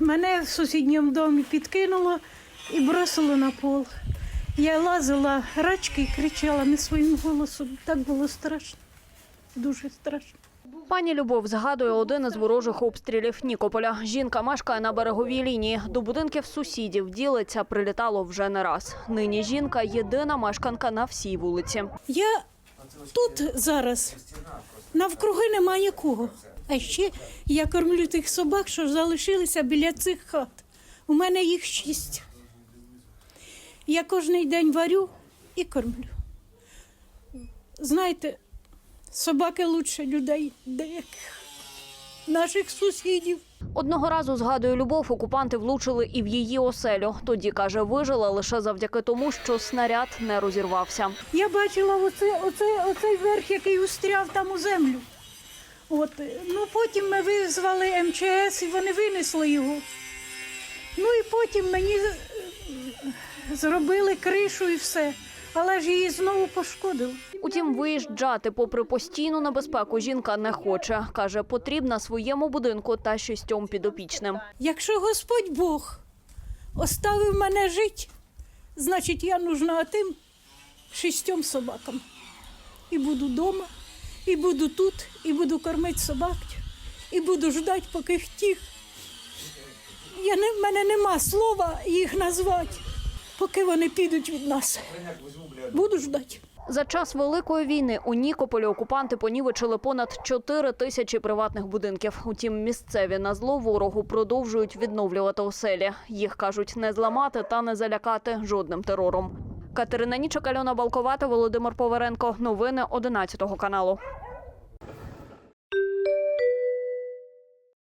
Мене в сусідньому домі підкинуло і бросило на пол. Я лазила рачки і кричала не своїм голосом. Так було страшно, дуже страшно. Пані Любов згадує один із ворожих обстрілів Нікополя. Жінка мешкає на береговій лінії. До будинків сусідів ділиться прилітало вже не раз. Нині жінка єдина мешканка на всій вулиці. Я тут зараз навкруги немає нікого. А ще я кормлю тих собак, що залишилися біля цих хат. У мене їх шість. Я кожен день варю і кормлю. Знаєте, собаки лучше людей деяких, наших сусідів. Одного разу згадує Любов, окупанти влучили і в її оселю. Тоді каже, вижила лише завдяки тому, що снаряд не розірвався. Я бачила оце, оце, оцей верх, який устряв там у землю. От. Ну, потім ми визвали МЧС і вони винесли його. Ну і потім мені е, зробили кришу і все. Але ж її знову пошкодили. Утім, виїжджати попри постійну небезпеку жінка не хоче. Каже, потрібна своєму будинку та шістьом підопічним. Якщо Господь Бог оставив мене жити, значить я нужна тим шістьом собакам. І буду вдома, і буду тут, і буду кормити собак, і буду ждати, поки втіх. Я не, в мене нема слова їх назвати, поки вони підуть від нас. Буду ждати. За час великої війни у Нікополі окупанти понівечили понад 4 тисячі приватних будинків. Утім, місцеві на зло ворогу продовжують відновлювати оселі. Їх кажуть не зламати та не залякати жодним терором. Катерина Нічок, Альона Балковата, Володимир Поверенко. Новини 11 каналу.